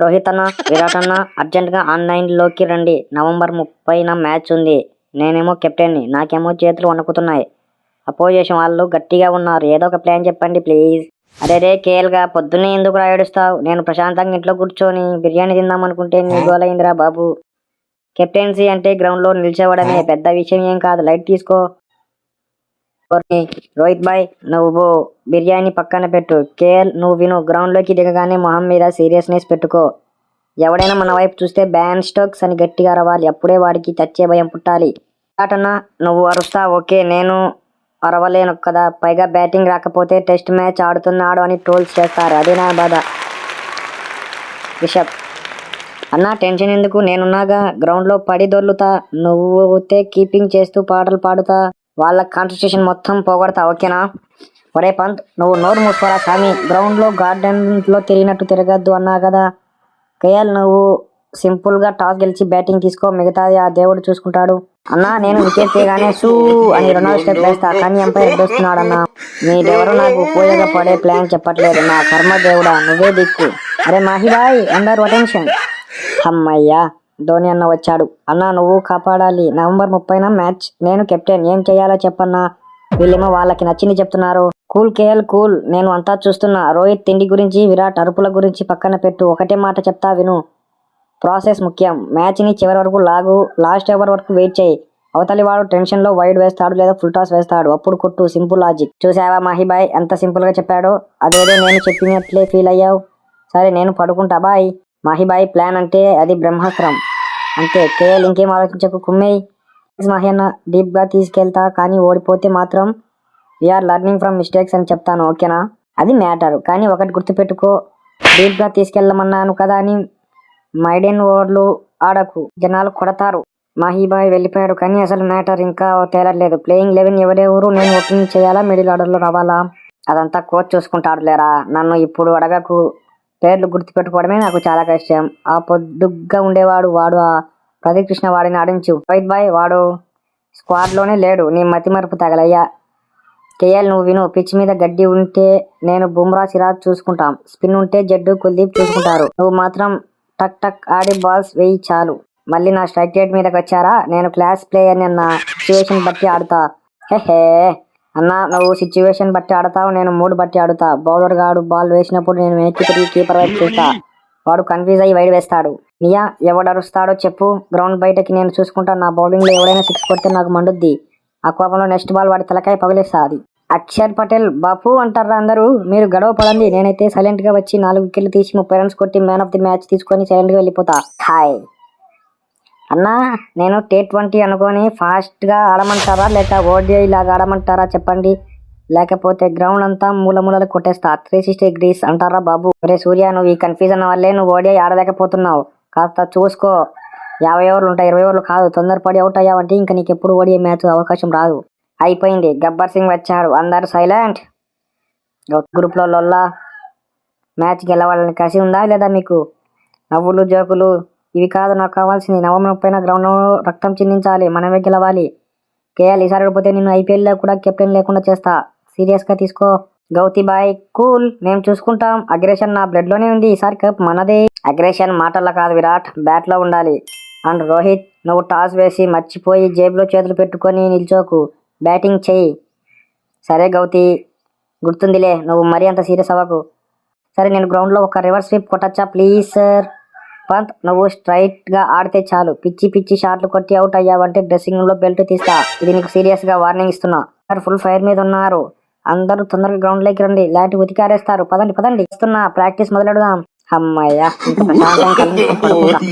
రోహిత్ అన్న విరాట్ అన్న అర్జెంట్గా ఆన్లైన్లోకి రండి. నవంబర్ ముప్పైన మ్యాచ్ ఉంది. నేనేమో కెప్టెన్ని నాకేమో చేతులు వణుకుతున్నాయి. అపోజిషన్ వాళ్ళు గట్టిగా ఉన్నారు. ఏదో ఒక ప్లాన్ చెప్పండి ప్లీజ్. అరే రే కేల్గా పొద్దున్నే ఎందుకు రా ఏడుస్తావు? నేను ప్రశాంతంగా ఇంట్లో కూర్చొని బిర్యానీ తిందాం అనుకుంటే నీ గోలైందిరా బాబు. కెప్టెన్సీ అంటే గ్రౌండ్లో నిల్చోవడమే పెద్ద విషయం ఏం కాదు. లైట్ తీసుకో. ఓకే, రోహిత్ బాయ్ నువ్వు బిర్యానీ పక్కన పెట్టు. కేఎల్ నువ్వు విను. గ్రౌండ్లోకి దిగగానే మొహం మీద సీరియస్నెస్ పెట్టుకో. ఎవడైనా మన వైపు చూస్తే బ్యాన్ స్టోక్స్ అని గట్టిగా అరవాలి. అప్పుడే వాడికి చచ్చే భయం పుట్టాలి. కాటన్న నువ్వు అరుస్తా. ఓకే నేను అరవలేను కదా. పైగా బ్యాటింగ్ రాకపోతే టెస్ట్ మ్యాచ్ ఆడుతున్నాడు అని ట్రోల్స్ చేస్తారు. అదే నా బాధ. రిషబ్. అన్నా టెన్షన్ ఎందుకు? నేనున్నాగా. గ్రౌండ్లో పడి దొర్లుతా. నువ్వుతే కీపింగ్ చేస్తూ పాటలు పాడుతా. వాళ్ళ కాన్సన్ట్రేషన్ మొత్తం పోగొడతా ఓకేనా? ఒరే పంత్ నువ్వు నోరు మూసుకోరా స్వామి? గ్రౌండ్లో గార్డెన్లో తిరిగినట్టు తిరగద్దు అన్నా కదా. కేఎల్ నువ్వు సింపుల్గా టాస్ గెలిచి బ్యాటింగ్ తీసుకో మిగతాది ఆ దేవుడు చూసుకుంటాడు. అన్నా నేను వికెట్ తీయగానే సూ అని రొనాల్డ్ స్టెప్ వేస్తా కానీ ఎంపైర్ వస్తున్నాడు అన్నా మీరెవరు నాకు ఉపయోగపడే ప్లాన్ చెప్పట్లేదు నా కర్మ దేవుడా నువ్వే దిక్కు. అరే మాహిబాయ్ అందరు అటెన్షన్ అమ్మయ్యా. ధోని అన్న వచ్చాడు. అన్నా నువ్వు కాపాడాలి. నవంబర్ ముప్పైన మ్యాచ్. నేను కెప్టెన్. ఏం చేయాలో చెప్పన్నా. వీళ్ళేమో వాళ్ళకి నచ్చింది చెప్తున్నారు. Cool KL cool. నేను అంతా చూస్తున్నా. రోహిత్ తిండి గురించి విరాట్ అరుపుల గురించి పక్కన పెట్టు. ఒకటే మాట చెప్తా విను. ప్రాసెస్ ముఖ్యం. మ్యాచ్ని చివరి వరకు లాగు. లాస్ట్ ఓవర్ వరకు వెయిట్ చేయి. అవతలి వాడు టెన్షన్లో వైడ్ వేస్తాడు లేదా ఫుల్ టాస్ వేస్తాడు. అప్పుడు కొట్టు. Simple logic. చూసావా మాహిబాయ్? ఎంత సింపుల్గా చెప్పాడో? అదేదో నేను చెప్పినట్లే ఫీల్ అయ్యావు. సరే నేను పడుకుంటా. బాయ్. మాహిబాయి ప్లాన్ అంటే అది బ్రహ్మాస్త్రం. అంతే కేఎల్ ఇంకేం ఆలోచించకు కుమ్మేయ్. మాహి అన్న డీప్గా తీసుకెళ్తా కానీ ఓడిపోతే మాత్రం వీఆర్ లర్నింగ్ ఫ్రమ్ మిస్టేక్స్ అని చెప్తాను ఓకేనా అది మ్యాటర్ కానీ ఒకటి గుర్తుపెట్టుకో డీప్గా తీసుకెళ్ళమన్నాను కదా అని మైడెన్ ఓవర్లు ఆడకు జనాలు కొడతారు. మాహీబాయ్ వెళ్ళిపోయాడు కానీ అసలు మ్యాటర్ ఇంకా తేలట్లేదు. ప్లేయింగ్ లెవెన్ ఎవరెవరు నేను ఓపెనింగ్ చేయాలా మిడిల్ ఆర్డర్లో రావాలా? అదంతా కోచ్ చూసుకుంటాడు లేరా నన్ను ఇప్పుడు అడగకు పేర్లు గుర్తుపెట్టుకోవడమే నాకు చాలా కష్టం. ఆ పొద్దుగ్గా ఉండేవాడు వాడు ఆ ప్రదీప్ కృష్ణ వాడిని ఆడించు. వైట్ బాయ్ వాడు స్క్వాడ్లోనే లేడు. నీ మతిమరుపు తగలయ్యా. కేఎల్ నువ్వు విను. పిచ్ మీద గడ్డి ఉంటే నేను బుమ్రా సిరాజ్ చూసుకుంటాం. స్పిన్ ఉంటే జడ్డు కుల్దీప్ చూసుకుంటారు. నువ్వు మాత్రం టక్ టక్ ఆడి బాల్స్ వేయి చాలు. మళ్ళీ నా స్ట్రైక్ రేట్ మీదకి వచ్చారా నేను క్లాస్ ప్లేయర్ అన్న సిచ్యువేషన్ బట్టి ఆడుతా. హే. అన్న నువ్వు సిచ్యువేషన్ బట్టి ఆడతావు నేను మూడు బట్టి ఆడుతా. బౌలర్ గాడు బాల్ వేసినప్పుడు నేను వెనక్కి తిరిగి కీపర్ వైపు చూస్తా. వాడు కన్ఫ్యూజ్ అయ్యి వైడ్ వేస్తాడు. మియా ఎవడరుస్తాడో చెప్పు. గ్రౌండ్ బయటకి నేను చూసుకుంటా. నా బౌలింగ్లో ఎవడైనా సిక్స్ కొడితే నాకు మండుద్ది. ఆ కోపంలో నెక్స్ట్ బాల్ వాడి తలకాయ పగిలేస్తాది అక్షర్ పటేల్ బాపు అంటారా అందరూ? మీరు గడవ పడండి. నేనైతే సైలెంట్గా వచ్చి నాలుగు వికెట్లు తీసి ముప్పై రన్స్ కొట్టి మ్యాన్ ఆఫ్ ది మ్యాచ్ తీసుకొని సైలెంట్గా వెళ్ళిపోతా. హాయ్ అన్నా నేను టీ ట్వంటీ అనుకొని ఫాస్ట్గా ఆడమంటారా లేక ఓడిఐ లాగా ఆడమంటారా చెప్పండి. లేకపోతే గ్రౌండ్ అంతా మూలమూలలు కొట్టేస్తా. త్రీ సిక్స్టీ డిగ్రీస్ అంటారా బాబు? అరే సూర్య నువ్వు ఈ కన్ఫ్యూజన్ వల్లే నువ్వు ఓడిఐ ఆడలేకపోతున్నావు. కాస్త చూసుకో. యాభై ఓవర్లు ఉంటాయి ఇరవై ఓవర్లు కాదు. తొందరపడి అవుట్ అయ్యావంటే ఇంకా నీకు ఎప్పుడు ఓడిఐ మ్యాచ్ అవకాశం రాదు. అయిపోయింది. గబ్బర్ సింగ్ వచ్చాడు. అందరు సైలెంట్. గ్రూప్లో లొల్లా. మ్యాచ్ గెలవాలని కసి ఉందా లేదా మీకు? నవ్వులు జోకులు. ఇవి కాదు నాకు కావాల్సింది నవంబర్ ముప్పైన గ్రౌండ్ రక్తం చిందించాలి మనమే గెలవాలి. కేఎల్ ఈసారి పోతే నేను ఐపీఎల్లో కూడా కెప్టెన్ లేకుండా చేస్తా. సీరియస్గా తీసుకో. గౌతి బాయ్ కూల్. మేము చూసుకుంటాం. అగ్రెషన్ నా బ్లడ్లోనే ఉంది. ఈసారి కప్ మనదే. అగ్రెషన్ మాటల్లో కాదు విరాట్ బ్యాట్లో ఉండాలి. అండ్ రోహిత్ నువ్వు టాస్ వేసి మర్చిపోయి జేబులో చేతులు పెట్టుకొని నిల్చోకు. బ్యాటింగ్ చెయ్యి సరే గౌతి గుర్తుందిలే నువ్వు మరీ అంత సీరియస్ అవ్వకు. సరే నేను గ్రౌండ్లో ఒక reverse sweep కొట్టచ్చా? Please sir. Pant నువ్వు స్ట్రైట్గా ఆడితే చాలు. పిచ్చి పిచ్చి షాట్లు కొట్టి అవుట్ అయ్యావంటే డ్రెస్సింగ్ రూమ్లో బెల్ట్ తీస్తా. ఇది నీకు సీరియస్గా వార్నింగ్ ఇస్తున్నా. ఫుల్ ఫైర్ మీద ఉన్నారు. అందరూ తొందరగా గ్రౌండ్లోకి రండి. లాంటి ఉతికారేస్తారు. పదండి పదండి. ఇస్తున్నా ప్రాక్టీస్ మొదలెడదాం. అమ్మాయ్యా